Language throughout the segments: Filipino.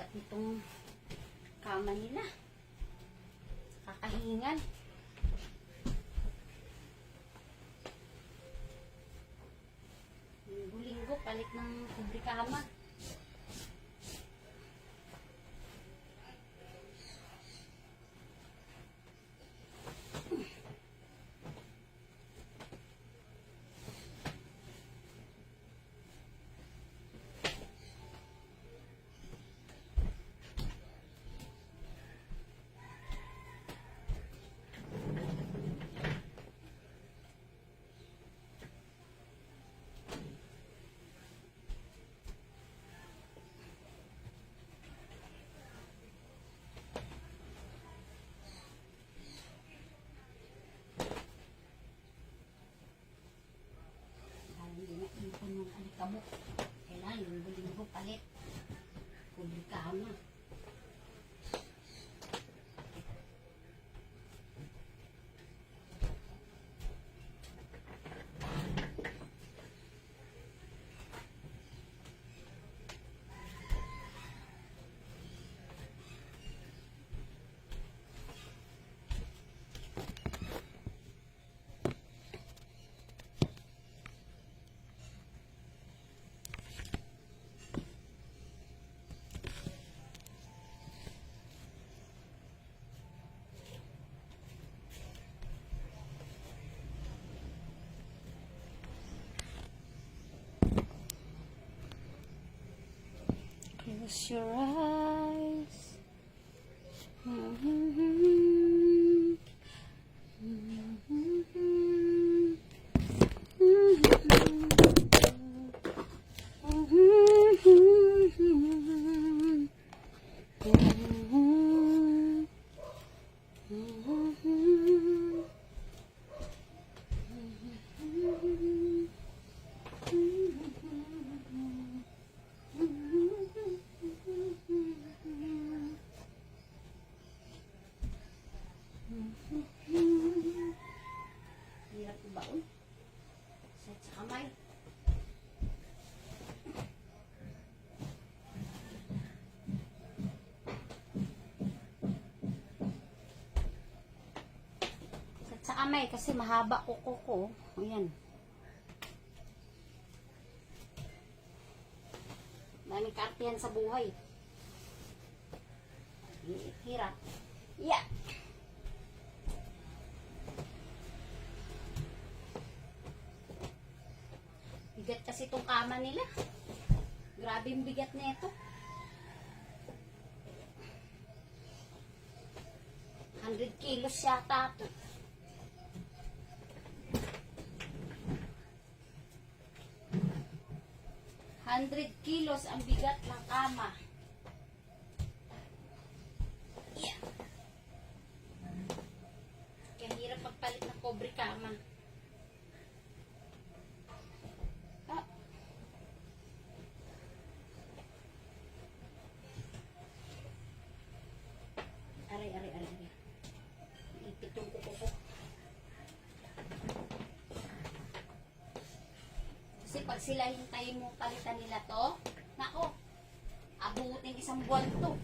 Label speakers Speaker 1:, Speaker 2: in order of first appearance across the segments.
Speaker 1: Bigat nitong kama nila. Kakahingan. Linggo-linggo, palit ng publikama. Dahil hindi na ipon yung alikabok. Kailangan linggo-linggo palit. Publikama. Close your eyes. Hirap kamay kasi mahaba kuko ko. Ayan. Daming karte yan sa buhay. Hirap. Yeah. Bigat kasi itong kama nila. Grabe yung bigat nito. Hundred kilos yata ito. Hundred kilos ang bigat ng kama. Yeah. Kaya hirap magpalit ng kobre kama. Ah. Aray, aray, aray, aray. Ipit yung kuko ko. Kasi pag sila hintayin mo palitan nila to, nako, abutin isang buwan to.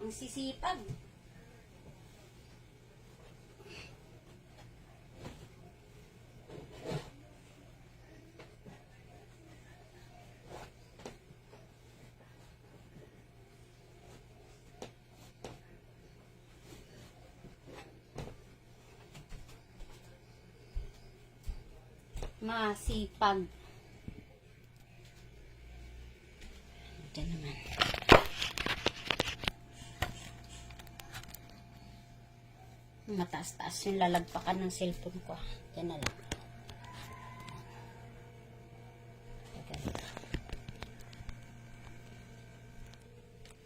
Speaker 1: Ang sisipag. Masipag. Diyan naman. Mataas-taas yung lalagpakan ng cellphone ko. Diyan na lang.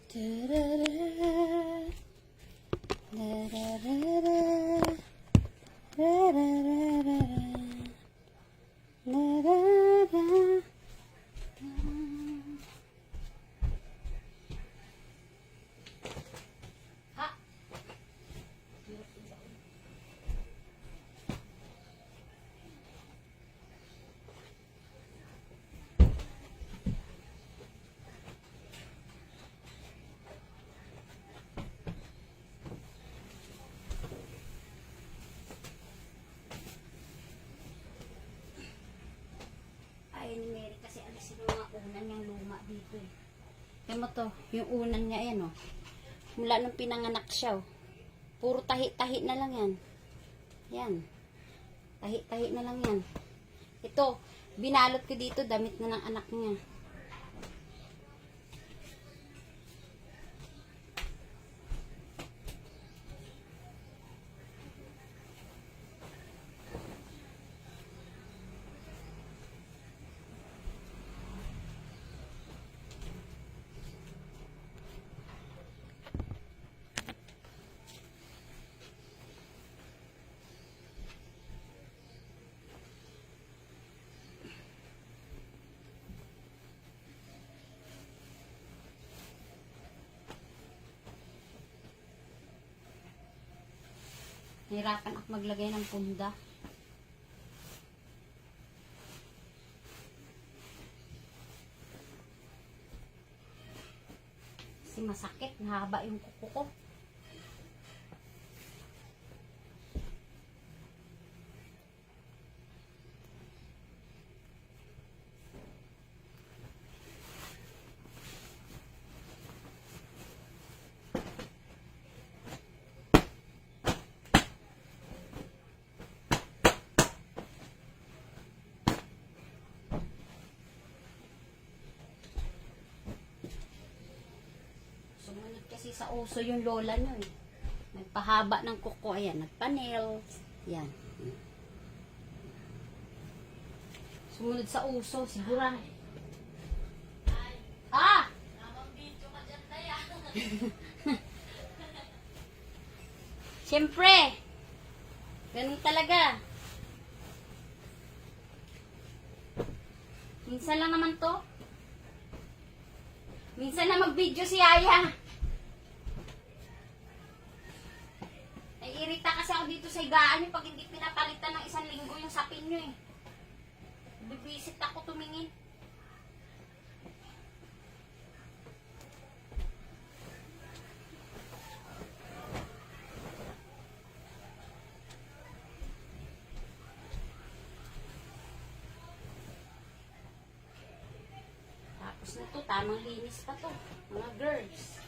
Speaker 1: Teka. Kaya mo to, yung unan niya yan oh. Mula nung pinanganak siya oh. Puro tahi-tahi na lang yan. Yan. Tahi-tahi na lang yan. Ito, binalot ko dito, damit na ng anak niya. Nahirapan ako maglagay ng punda. Kasi masakit, nahaba yung kuko ko. Sumunod kasi sa uso yung lola nyo eh. Nagpahaba ng kuko, ayan, nagpa-nails. Yan. Sumunod sa uso, sigura. Ah! Siyempre! Ganun talaga. Minsan lang naman to. Minsan na mag-video si Aya. Higaan niyo pag hindi pinapalitan ng isang linggo yung sapin niyo eh. Bibisit ako tumingin. Tapos na to, tamang linis pa to. Mga girls.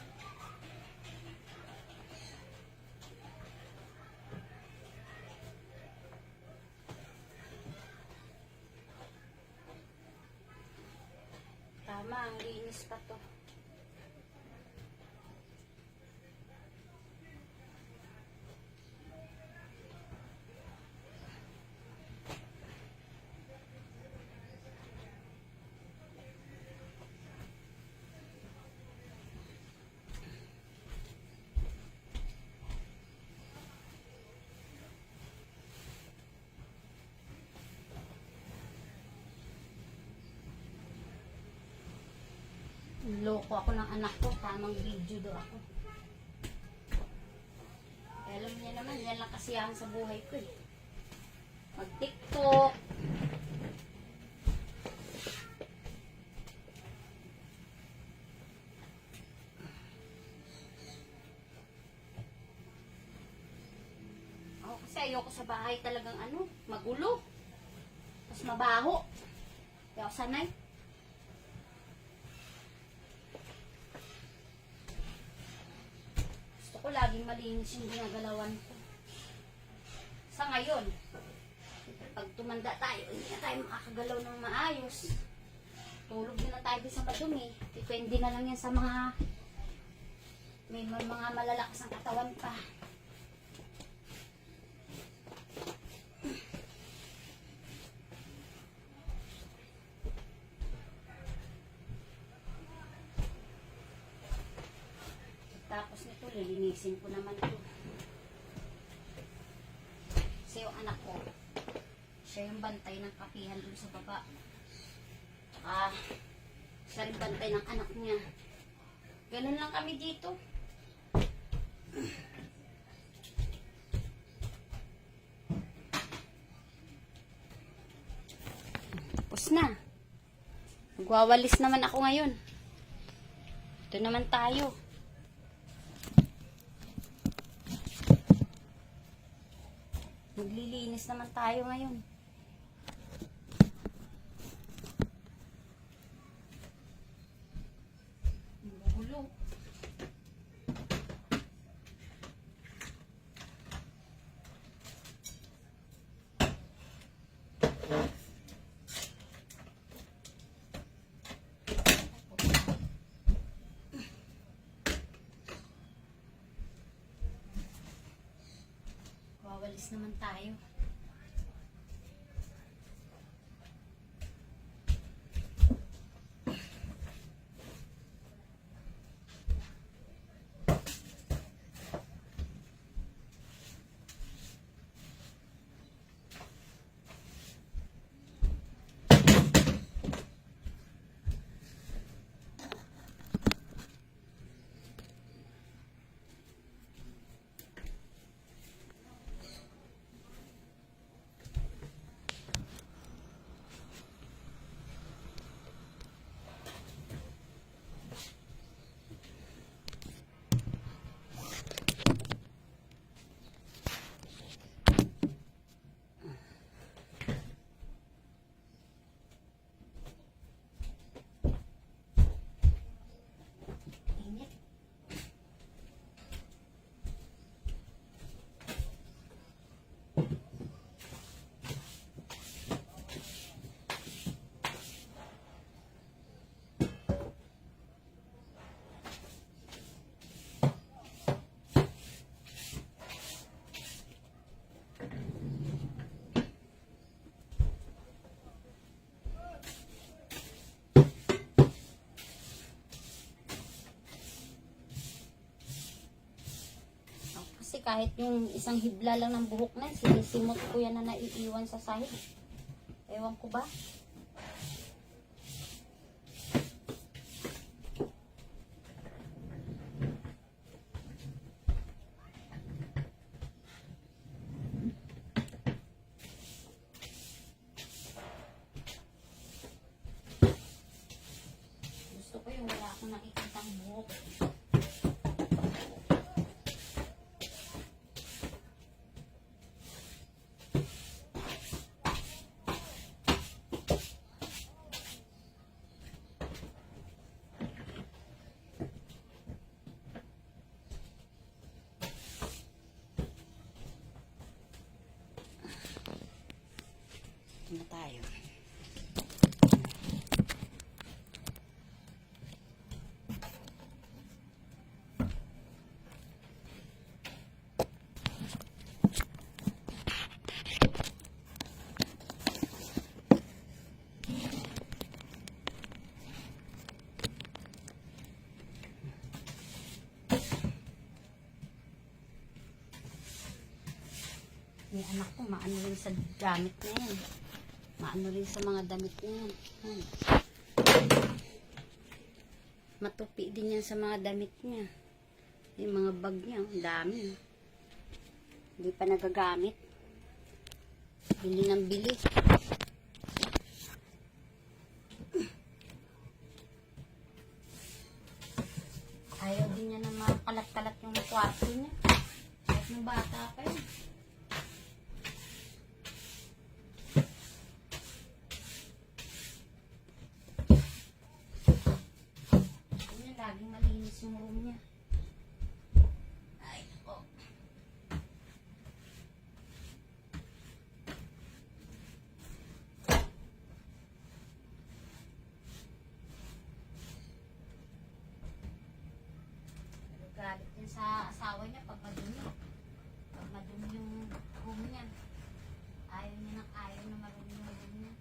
Speaker 1: Tama, ang linis pa to. Loko ako ng anak ko, tamang video daw ako. Eh, Alam niya naman, yan lang kasiyahan sa buhay ko eh. Mag-tiktok. Ako kasi ayoko sa bahay talagang ano, magulo. Tapos mabaho. Kaya ako sanay. Ko laging malinis yung ginagalawan ko. Sa ngayon. pag tumanda tayo, hindi na tayo makakagalaw ng maayos. Tulog na lang tayo sa madumi. Depende na lang yan sa mga may mga malalakas ang katawan pa. Lilinisin ko naman ito. Kasi yung anak ko, siya yung bantay ng kapihan dun sa baba. Tsaka, siya rin bantay ng anak niya. Ganun lang kami dito. Tapos na. Magwawalis naman ako ngayon. Ito naman tayo. Maglilinis naman tayo ngayon. Wawalis naman tayo. Kasi kahit yung isang hibla lang ng buhok na, sinisimot ko yan na naiiwan sa sahig. Ewan ko ba? Gusto ko yung wala akong nakikitang buhok. Ito na tayo. Yung anak ko, maano rin sa damit na yan. Maano rin sa mga damit. Yan. Matupi din yan sa mga damit niya. Yung mga bag niya, ang dami. Hindi pa nagagamit. Bili ng bili. Ayaw din niya na makalat-kalat yung kwarto niya. Kahit nung bata pa. Yun niya, laging malinis yung room niya. Ay, oh. Sa asawa niya pag madumi. Pag madumi yung room niya. Ayaw niya ng ayaw na marumi yung room niya.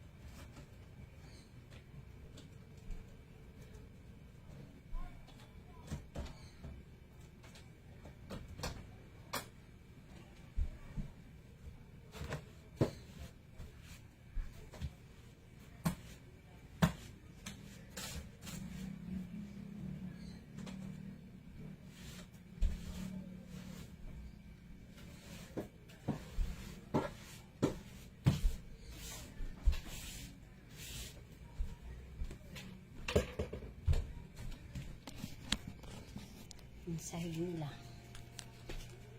Speaker 1: Yung sahig nila.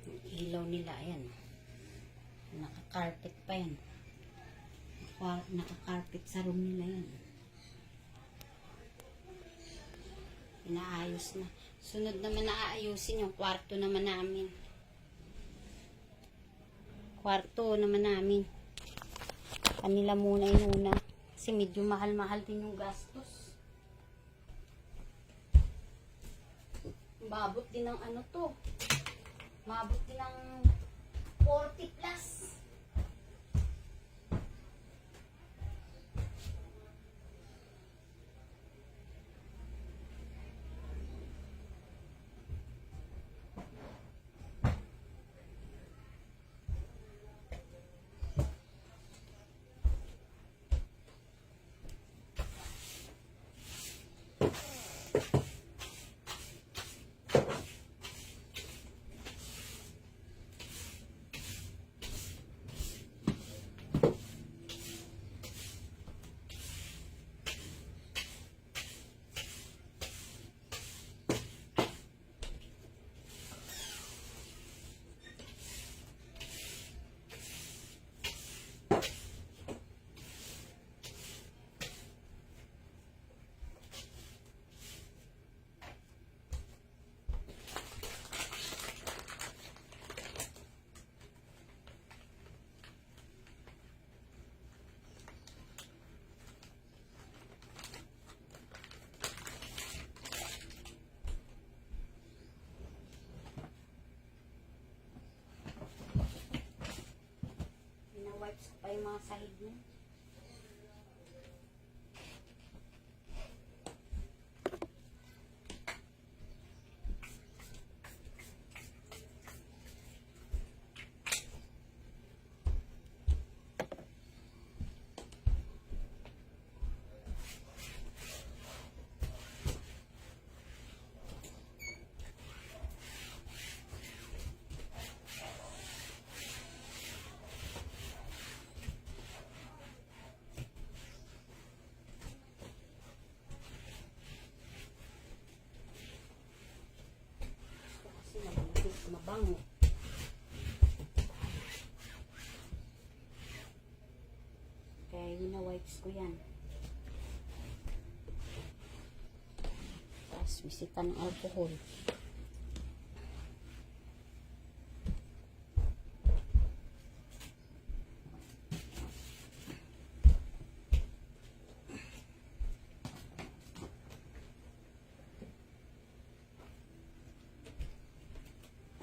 Speaker 1: Yung ilaw nila, ayan. Naka-carpet pa yan. Naka- Naka-carpet sa room nila yan. Inaayos na. Sunod naman na aayusin yung kwarto naman namin. Kwarto naman namin. Kanila muna inuna. Kasi medyo mahal-mahal din yung gastos. Mabot din ng ano to. Mabot din ng 40 plus. Pina-wipes ko pa yung mga sahig niya. Gusto kasi mabuti, mabango. Kaya wina-wipes ko yan. Tapos bisita ng alcohol.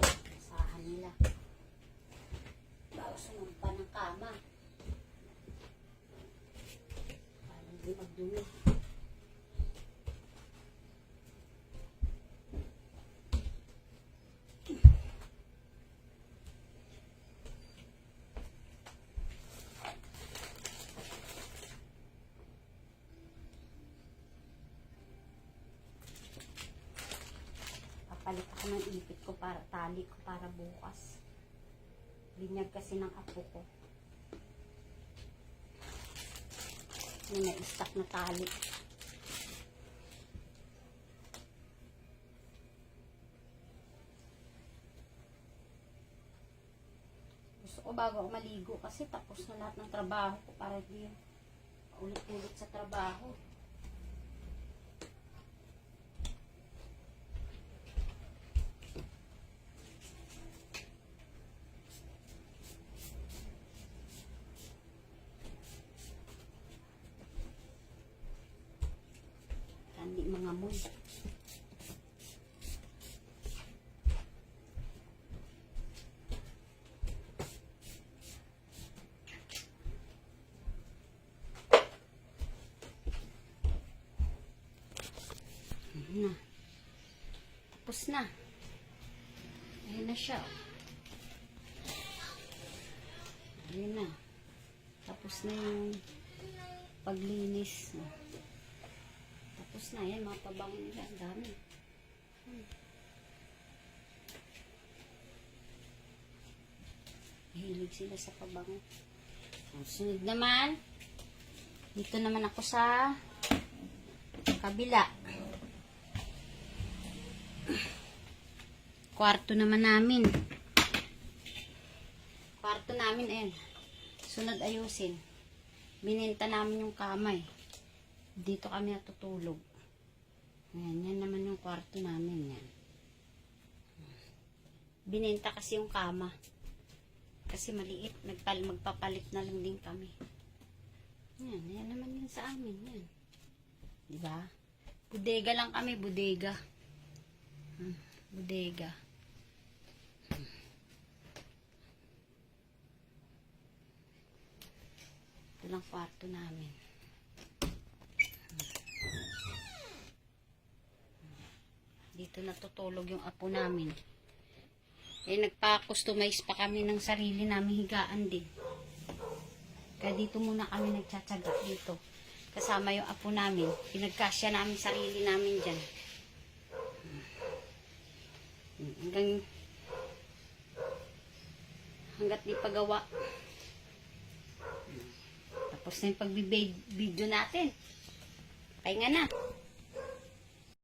Speaker 1: Asahan nila. Bago sumumpa ng kama. Papalit ako ng ipit ko para tali ko para bukas. Binyag kasi ng apo ko. May na-stack na tali. Gusto ko bago ako maligo kasi tapos na lahat ng trabaho ko para di ulit-ulit sa trabaho. Tapos, na. Tapos na. Ayan na siya. Ayan na. Tapos na yung paglinis. Ayan. Tapos na. Ayan, mga pabango nila. Ang dami. Hmm. Mahilig sila sa pabango. Ang sunod naman, dito naman ako sa kabila. Kwarto naman namin. Kwarto namin, ayan. Sunod ayusin. Bininta namin yung kamay. Dito kami natutulog. Ayan, yan naman yung kwarto namin. Yan. Bininta kasi yung kama. Kasi maliit. Nagpal, magpapalit na lang din kami. Yan, yan naman yun sa amin. Yan. Di ba? Bodega lang kami, bodega. Hmm, bodega. Ito lang kwarto namin. Dito natutulog yung apo namin. Eh, nagpa-customize pa kami ng sarili namin higaan din. Kaya dito muna kami nagtsatsaga dito. Kasama yung apo namin. Pinagkasya namin sarili namin dyan. Hmm, Hanggang hanggat di pagawa. Hmm. Tapos na yung pagbibig-video natin. Pahinga na.